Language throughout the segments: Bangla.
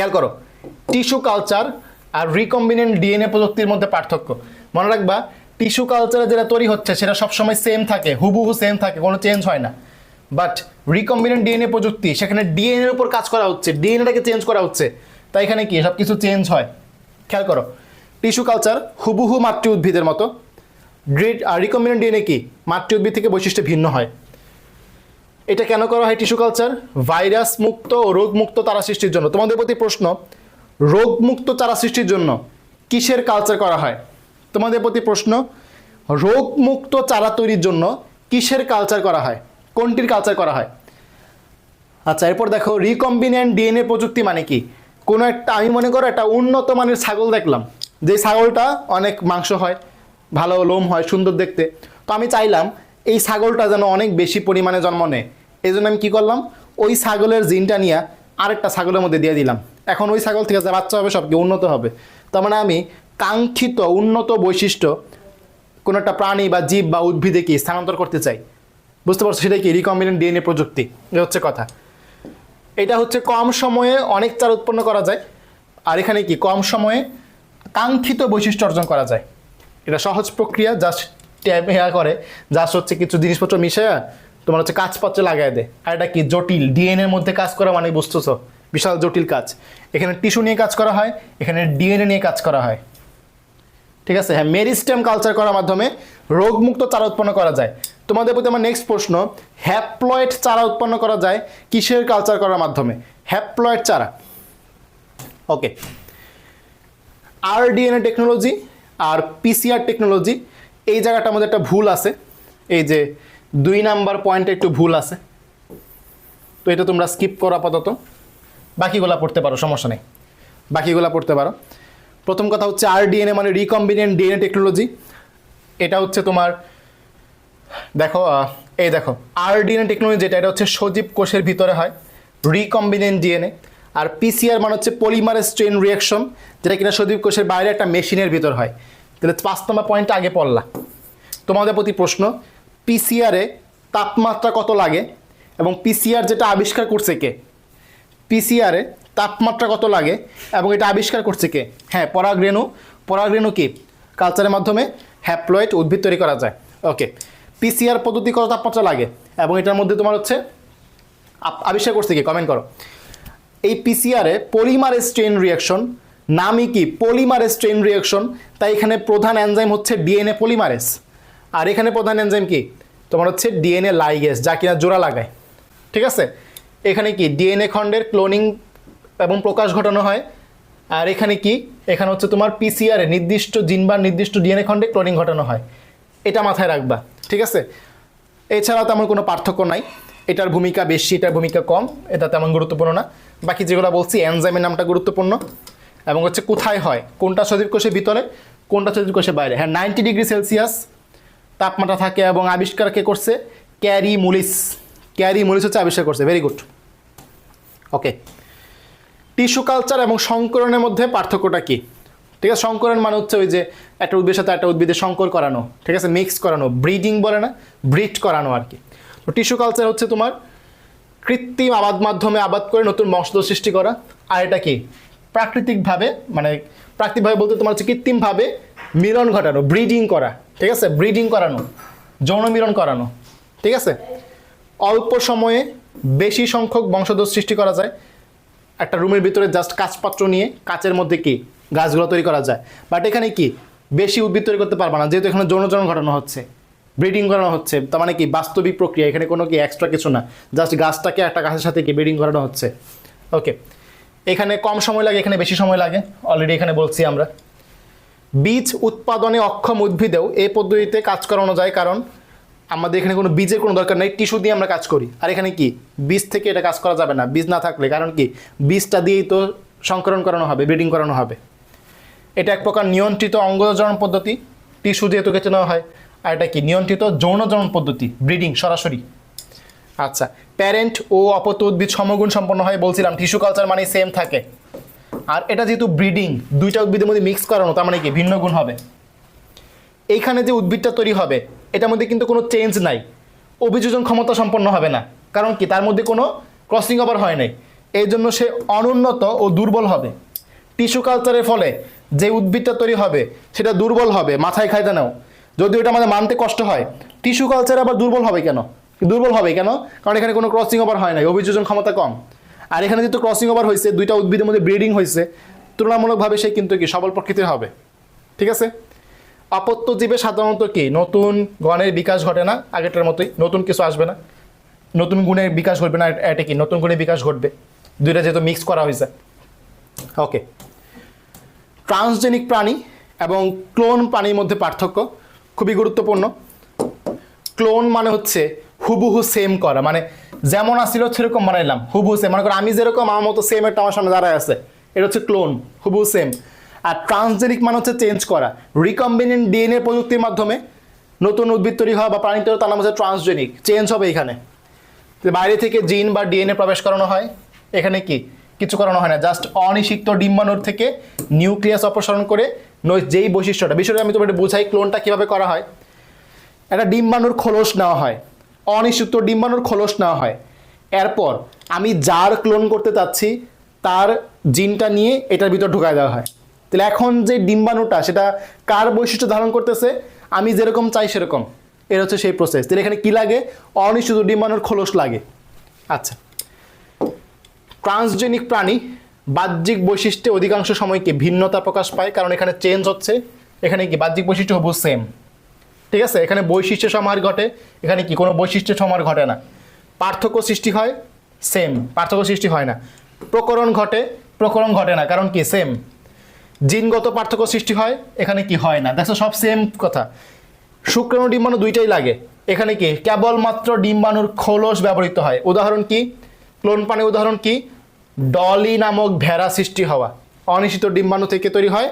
খেয়াল করো টিস্যু কালচার আর রিকম্বিনেন্ট ডিএনএ প্রযুক্তির মধ্যে পার্থক্য। মনে রাখবা টিস্যু কালচারে যেটা তৈরি হচ্ছে, সেটা সবসময় সেম থাকে, হুবহু সেম থাকে, কোনো চেঞ্জ হয় না। বাট রিকম্বিনেন্ট ডিএনএ প্রযুক্তি, সেখানে ডিএনএ এর উপর কাজ করা হচ্ছে ডিএনএটাকে চেঞ্জ করা হচ্ছে। তাই এখানে কি সব কিছু চেঞ্জ হয়। খেয়াল করো টিস্যু কালচার হুবহু মাতৃ উদ্ভিদের মতো। গ্রেড আর রিকম্বিনেন্ট ডিএনএ কি, মাতৃ উদ্ভিদ থেকে বৈশিষ্ট্য ভিন্ন হয়। এটা কেন করা হয় টিস্যু কালচার? ভাইরাস মুক্ত ও রোগমুক্ত চারা সৃষ্টির জন্য। তোমাদের প্রতি প্রশ্ন রোগমুক্ত চারা সৃষ্টির জন্য কিসের কালচার করা হয়? তোমাদের প্রতি প্রশ্ন রোগমুক্ত চারা তৈরির জন্য কিসের কালচার করা হয়? কোনটির কালচার করা হয়? আচ্ছা এরপর দেখো রিকম্বিনেন্ট ডিএনএ প্রযুক্তি মানে কি? কোনো একটা, আমি মনে করো একটা উন্নত মানের ছাগল দেখলাম। যে ছাগলটা অনেক মাংস হয়, ভালো লোম হয়, সুন্দর দেখতে। তো আমি চাইলাম এই ছাগলটা যেন অনেক বেশি পরিমাণে জন্ম নেয়। এই জন্য আমি কী করলাম? ওই ছাগলের জিনটা নিয়ে আরেকটা ছাগলের মধ্যে দিয়ে দিলাম। এখন ওই ছাগল থেকে যা বাচ্চা হবে সব উন্নত হবে। তার মানে আমি কাঙ্ক্ষিত উন্নত বৈশিষ্ট্য কোনো একটা প্রাণী বা জীব বা উদ্ভিদে কি স্থানান্তর করতে চাই? বুঝতে পারছ? সেটাই কি রিকম্বিনেন্ট ডিএনএ প্রযুক্তি? এ হচ্ছে কথা। এটা হচ্ছে কম সময়ে অনেক চার উৎপন্ন করা যায়। আর এখানে কি? কম সময়ে কাঙ্ক্ষিত বৈশিষ্ট্য অর্জন করা যায়। এটা সহজ প্রক্রিয়া জাস্ট ট্যাব করে। জাস্ট হচ্ছে কিছু জিনিসপত্র মিশায়া তোমার হচ্ছে কাজ কাজপত্রে লাগাই দেয় আর এটা কি? জটিল। ডিএনএর মধ্যে কাজ করা মানে বুঝতেছো? বিশাল জটিল কাজ। এখানে টিস্যু নিয়ে কাজ করা হয়, এখানে ডিএনএ নিয়ে কাজ করা হয়। ঠিক আছে? হ্যাঁ মেরিস্টেম কালচার করার মাধ্যমে রোগমুক্ত চারা উৎপন্ন করা যায়। তোমাদের প্রতি আমার নেক্সট প্রশ্ন হ্যাপ্লয়েড চারা উৎপন্ন করা যায় কিসের কালচার করার মাধ্যমে? হ্যাপ্লয়েড চারা। ওকে আর ডিএনএ টেকনোলজি আর পিসিআর টেকনোলজি এই জায়গাটার মধ্যে একটা ভুল আছে। এই যে দুই নাম্বার পয়েন্টে একটু ভুল আছে। তো এটা তোমরা স্কিপ করো আপাতত। বাকিগুলা পড়তে পারো, সমস্যা নেই। বাকিগুলা পড়তে পারো। প্রথম কথা হচ্ছে আর ডিএনএ মানে রিকম্বিনেন্ট ডিএনএ টেকনোলজি এটা হচ্ছে তোমার, দেখো এই দেখো আর ডিএনএ টেকনোলজি যেটা, এটা হচ্ছে সজীব কোষের ভিতরে হয় রিকম্বিনেন্ট ডিএনএ আর পিসিআর মানে হচ্ছে পলিমারেজ স্ট্রেন রিয়াকশন যেটা কিনা সজীব কোষের বাইরে একটা মেশিনের ভিতর হয়। তাহলে পাঁচ নম্বর আগে পড়লা। তোমাদের প্রতি প্রশ্ন পিসিআরে তাপমাত্রা কত লাগে এবং পিসিআর যেটা আবিষ্কার করছে কে? পিসিআরে তাপমাত্রা কত লাগে এবং এটা আবিষ্কার করছে কে? হ্যাঁ পরাগরেণু। পরাগরেণু কি? কালচারের মাধ্যমে হ্যাপ্লয়েড উদ্ভিদ তৈরি করা যায়। ওকে পিসিআর পদ্ধতি কত তাপমাত্রা লাগে? এবং এটার মধ্যে তোমার হচ্ছে আবিষ্কার করছে কি? কমেন্ট করো। এই পিসিআরে পলিমারেজ চেইন রিয়াকশন নামই কি? পলিমারেজ চেইন রিয়াকশন তাই এখানে প্রধান এনজাইম হচ্ছে ডিএনএ পলিমারেজ আর এখানে প্রধান এনজাইম কি? তোমার হচ্ছে ডিএনএ লাইগেস যা কিনা জোড়া লাগায়। ঠিক আছে? এখানে কি? ডিএনএ খণ্ডের ক্লোনিং এবং প্রকাশ ঘটানো হয়। আর এখানে কি? এখানে হচ্ছে তোমার পিসিআরে নির্দিষ্ট জিন বা নির্দিষ্ট ডিএনএ খণ্ডে ক্লোনিং ঘটানো হয়। এটা মাথায় রাখবা। ঠিক আছে? এছাড়াও তেমন কোনো পার্থক্য নাই। এটার ভূমিকা বেশি, এটার ভূমিকা কম, এটা তেমন গুরুত্বপূর্ণ না। বাকি যেগুলো বলছি এনজাইমের নামটা গুরুত্বপূর্ণ। এবং হচ্ছে কোথায় হয়? কোনটা সজীব কোষের ভিতরে? কোনটা সজীব কোষের বাইরে? হ্যাঁ নাইনটি ডিগ্রি সেলসিয়াস তাপমাত্রা থাকে এবং আবিষ্কার কে করছে? ক্যারি মুলিস ক্যারি মুলিস হচ্ছে আবিষ্কার করছে। Very good okay tissue culture এবং সংকরণের মধ্যে পার্থক্যটা কি? ঠিক আছে, সংকরণ মানে হচ্ছে ওই যে একটা উদ্ভিদের সাথে একটা উদ্ভিদের সংকর করানো। ঠিক আছে মিক্স করানো। ব্রিডিং বলে না ব্রিড করানো আর কি। তো টিস্যু কালচার হচ্ছে তোমার কৃত্রিম আবাদ মাধ্যমে আবাদ করে নতুন বংশধর সৃষ্টি করা। আর এটা কি? প্রাকৃতিকভাবে মানে প্রাকৃতিকভাবে বলতে তোমার হচ্ছে কৃত্রিমভাবে মিলন ঘটানো ব্রিডিং করা। ঠিক আছে? ব্রিডিং করানো, যৌন মিলন করানো, ঠিক আছে? অল্প সময়ে বেশি সংখ্যক বংশধর সৃষ্টি করা যায়। একটা রুমের ভিতরে জাস্ট কাঁচপাত্র নিয়ে কাচের মধ্যে কি গাছগুলো তৈরি করা যায়। বাট এখানে কি বেশি উদ্ভিদ তৈরি করতে পারবে না, যেহেতু এখানে যৌনচরণ ঘটানো হচ্ছে ব্রিডিং করানো হচ্ছে, তার মানে কি বাস্তবিক প্রক্রিয়া, এখানে কোনো কি এক্সট্রা কিছু না। জাস্ট গাছটাকে একটা গাছের সাথে কি ব্রিডিং করানো হচ্ছে। ওকে এখানে কম সময় লাগে, এখানে বেশি সময় লাগে। অলরেডি এখানে বলছি আমরা। বীজ উৎপাদনে অক্ষম উদ্ভিদেও এই পদ্ধতিতে কাজ করানো যায়, কারণ আমাদের এখানে কোনো বীজের কোনো দরকার নেই, টিস্যু দিয়ে আমরা কাজ করি। আর এখানে কি? বীজ থেকে এটা কাজ করা যাবে না, বীজ না থাকলে। কারণ কি? বীজটা দিয়েই তো সংকরণ করানো হবে, ব্রিডিং করানো হবে। এটা এক প্রকার নিয়ন্ত্রিত অঙ্গজনন পদ্ধতি, টিস্যু যেহেতু কেটে নেওয়া হয়। আর এটা কি? নিয়ন্ত্রিত যৌনজনন পদ্ধতি, ব্রিডিং সরাসরি। আচ্ছা প্যারেন্ট ও অপত উদ্ভিদ সমগুণ সম্পন্ন হয়, বলছিলাম, টিস্যু কালচার মানে সেম থাকে। আর এটা যেহেতু ব্রিডিং দুইটা উদ্ভিদের মধ্যে মিক্স করানো, তার মানে কি? ভিন্ন গুণ হবে। এইখানে যে উদ্ভিদটা তৈরি হবে, এটার মধ্যে কিন্তু কোনো চেঞ্জ নাই। অভিযোজন ক্ষমতা সম্পন্ন হবে না। কারণ কি? তার মধ্যে কোনো ক্রসিং ওভার হয় নাই। এই জন্য সে অনুন্নত ও দুর্বল হবে। টিস্যু কালচারের ফলে যে উদ্ভিদটা তৈরি হবে, সেটা দুর্বল হবে। মাথায় খাইতে নাও। যদিও এটা আমাদের মানতে কষ্ট হয় টিস্যু কালচার আবার দুর্বল হবে কেন? দুর্বল হবে কেন? কারণ এখানে কোনো ক্রসিং ওভার হয় নাই, অভিযোজন ক্ষমতা কম। আর এখানে যেহেতু ক্রসিং ওভার হয়েছে, দুইটা উদ্ভিদের মধ্যে ব্রিডিং হয়েছে, তুলনামূলকভাবে সে কিন্তু কি সবল প্রকৃতির হবে। ঠিক আছে? অপত্য জীবে সাধারণত কি? নতুন গণের বিকাশ ঘটে না? আগেরটার মতোই নতুন কিছু আসবে না? নতুন গুণের বিকাশ ঘটবে না? এটা কি? নতুন গুণের বিকাশ ঘটবে? দুইটা যেহেতু মিক্স করা হয়েছে। ওকে ট্রান্সজেনিক প্রাণী এবং ক্লোন প্রাণীর মধ্যে পার্থক্য খুবই গুরুত্বপূর্ণ। ক্লোন মানে হচ্ছে হুবহু সেম করা। মানে যেমন আসছিল সেরকম বানাইলাম। হুবহু সেম মনে করো আমি যেরকম আমার মতো সেম একটা আমার সামনে দাঁড়ায় আছে। এটা হচ্ছে ক্লোন হুবহু সেম আর ট্রান্সজেনিক মানে হচ্ছে চেঞ্জ করা। রিকম্বিনেন্ট ডিএনএ প্রযুক্তির মাধ্যমে নতুন উদ্ভিদ তৈরি হওয়া বা প্রাণী তৈরি তার নাম হচ্ছে ট্রান্সজেনিক চেঞ্জ হবে এখানে। বাইরে থেকে জিন বা ডিএনএ প্রবেশ করানো হয়, এখানে কি? কিছু করানো হয় না। জাস্ট অনিষিক্ত ডিম্বাণুর থেকে নিউক্লিয়াস অপসারণ করে যেই বৈশিষ্ট্যটা। বিষয়টা আমি তোমাকে বোঝাই ক্লোনটা কীভাবে করা হয়। একটা ডিম্বাণুর খোলস নেওয়া হয়। অনিষিক্ত ডিম্বাণুর খোলস না হয়। এরপর আমি যার ক্লোন করতে চাচ্ছি, তার জিনটা নিয়ে এটার ভিতর ঢুকায় দেওয়া হয়। তাহলে এখন যে ডিম্বাণুটা, সেটা কার বৈশিষ্ট্য ধারণ করতেছে, আমি যেরকম চাই সেরকম। এর হচ্ছে সেই প্রসেস তাহলে এখানে কী লাগে? অনিশ্চিত ডিম্বাণুর খোলস লাগে। আচ্ছা। ট্রান্সজেনিক প্রাণী, বাহ্যিক বৈশিষ্ট্যে অধিকাংশ সময়কে ভিন্নতা প্রকাশ পায়, কারণ এখানে চেঞ্জ হচ্ছে। এখানে কি? বাহ্যিক বৈশিষ্ট্য হবু সেম ঠিক আছে? এখানে বৈশিষ্ট্য সমাহার ঘটে। এখানে কি? কোনো বৈশিষ্ট্য সমাহার ঘটে না। পার্থক্য সৃষ্টি হয়? সেম পার্থক্য সৃষ্টি হয় না। প্রকরণ ঘটে? প্রকরণ ঘটে না। কারণ কি? সেম জিনগত পার্থক্য সৃষ্টি হয়? এখানে কি হয় না? দেখো, সব সেম কথা। শুক্রাণু ডিম্বাণু দুইটাই লাগে। এখানে কি? কেবলমাত্র ডিম্বাণুর খোলস ব্যবহৃত হয়। উদাহরণ কি? ক্লোন পানি উদাহরণ কি? ডলি নামক ভেড়া সৃষ্টি হওয়া। অনিশ্চিত ডিম্বাণু থেকে তৈরি হয়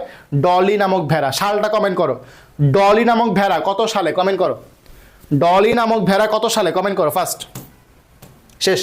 ডলি নামক ভেড়া। সালটা কমেন্ট করো। ডলি নামক ভেড়া কত সালে? কমেন্ট করো। ডলি নামক ভেড়া কত সালে? কমেন্ট করো ফার্স্ট শেষ।